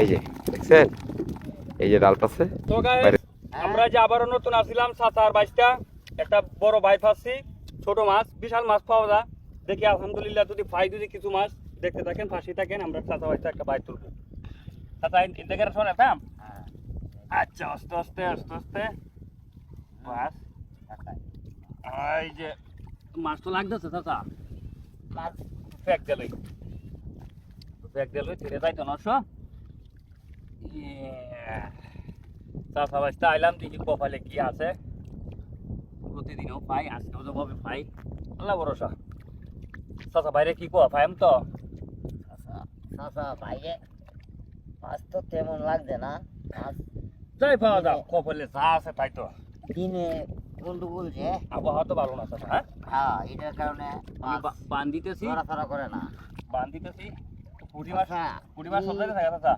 এই যে দেখছেন? এই যে ডাল পাশে তো আমরা যে আবারও নতুন আসছিলাম সাত আর বাইশটা। একটা বড় ভাই ফাঁসছি ছোট মাছ বিশাল মাছ পাওয়া যায়। দেখি আলহামদুলিল্লাহ যদি পাই যদি কিছু মাছ দেখতে থাকেন ফাঁসি থাকেন আমরা চাচা বাইশটা একটা বাইর তুলবো। চাচা দেখে শোনে থাম আচ্ছা আস্তে আস্তে আস্তে আস্তে। বাস এই যে মাছ তো লাগতেছে চাচা মাছ ফেক দিলই ফেক দিলই ধীরে যাইতো নশ চাচা বাসটা আইলাম দেখি কপালে কি আছে। প্রতিদিনও পাই আজকেও যেভাবে পাই। আল্লাহ ভরসা। চাচা বাইরে কি কোয়া পাইম তো? চাচা বাইরে মাছ তো তেমন লাগছে না। মাছ যাই পাওয়া যাও কপালে যা আছে তাই তো। দিনে গন্ডগোল যে আবহাওয়া তো ভালো না চাচা হ্যাঁ? হ্যাঁ এটার কারণে বান দিতেছি নড়াচড়া করে না। বান দিতেছি পুঁটি মাছ পুঁটি মাছ সব জায়গায় থাকে চাচা।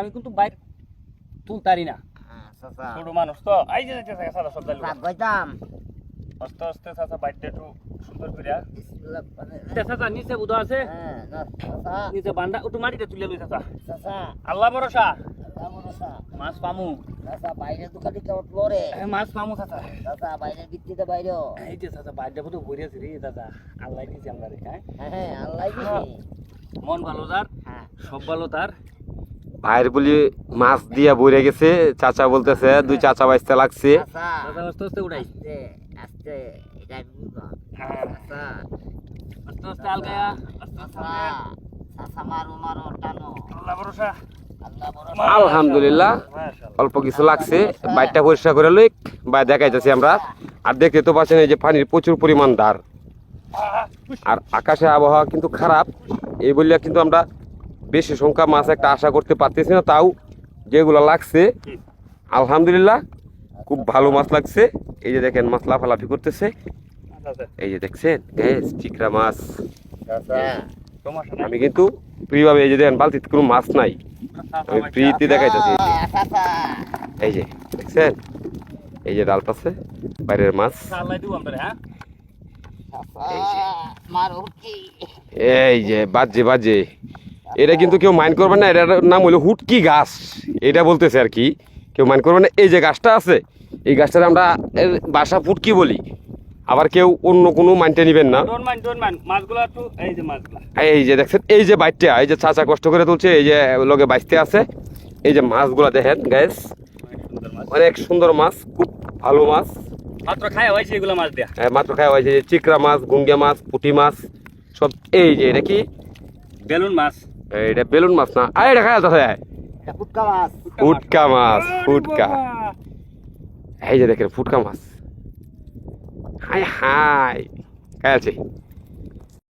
আমি কিন্তু বাইক তুলতারি না। ছোট মানুষ তো। এই যে চাচা সব জায়গায় আস্তে আস্তে চাচা বাইকটা একটু সুন্দর করে। চাচা নিচে বুধ আছে। হ্যাঁ নিচে বান্ডা একটু মাটিতে তুলে চাচা। আল্লাহ ভরসা। আল্লাহ মাছ পামু। চাচা বাইরে দোকানে কেমন পরে মাছ পামু চাচা। চাচা বাইরে ভিত্তিতে বাইরে। এই যে চাচা আছে রে চাচা। আল্লাহ দিয়েছে আমরা হ্যাঁ? হ্যাঁ আল্লাহ মন ভালো তার? হ্যাঁ। সব ভালো তার? ভাইয়ের বলি মাছ দিয়া বইরে গেছে। চাচা বলতেছে দুই চাচা বাইসতে লাগছে। চাচা। চাচা আস্তে আস্তে আস্তে হ্যাঁ। চাচা। আলগায়া চাচা চাচা মারো মারো টানো। আল্লাহ ভরসা। আলহামদুলিল্লাহ। অল্প কিছু লাগছে। বাইকটা পরিষ্কার করে লই বাই দেখাইতেছি আমরা। আর দেখতে তো পাচ্ছেন এই যে পানির প্রচুর পরিমাণ ধার আর আকাশে আবহাওয়া কিন্তু খারাপ। এই বললে কিন্তু আমরা বেশি সংখ্যা মাছ একটা আশা করতে পারতেছি না তাও যেগুলো লাগছে। আলহামদুলিল্লাহ খুব ভালো মাছ লাগছে। এই যে দেখেন মাছ লাফালাফি করতেছে। আচ্ছা এই যে দেখছেন গ্যাস চিকরা মাছ। সমস্যা নাই আমি কিন্তু প্রিয়ভাবে এই যে দেখেন বালতিতে কোনো মাছ নাই। আমি ফ্রিতে দেখাইতেছি। এই যে দেখছেন? এই যে ডাল পাশে বাইরের মাছ। আল্লাহ দিব আমরা হ্যাঁ? এই যে। বাজে বাজে। এটা কিন্তু কেউ মাইন্ড করবে না এটার নাম হলো হুটকি গাছ। এটা বলতেছে আর কি কেউ মাইন্ড করবে না। এই যে গাছটা আছে এই গাছটার আমরা বাসা ফুটকি বলি। আবার কেউ অন্য কোনো মাইন্ডে নেবেন না। এই যে মাছগুলো। এই যে দেখছেন এই যে বাইটটা এই যে চাচা কষ্ট করে তুলছে এই যে লগে বাইসতে আছে। এই যে মাছগুলা দেখেন গ্যাস অনেক সুন্দর মাছ খুব ভালো মাছ। মাত্র খায় হয়েছে এগুলো মাছ দেয়া। হ্যাঁ, মাত্র খাওয়া হয়েছে চিকরা মাছ গুঙ্গা মাছ পুঁটি মাছ সব এই যে এটা কি? বেলুন মাছ। এটা বেলুন মাছ না। আর এটা খাওয়া যাচ্ছে ফুটকা মাছ। ফুটকা মাছ ফুটকা। এই যে দেখেন ফুটকা মাছ। হাই হাই খাইছে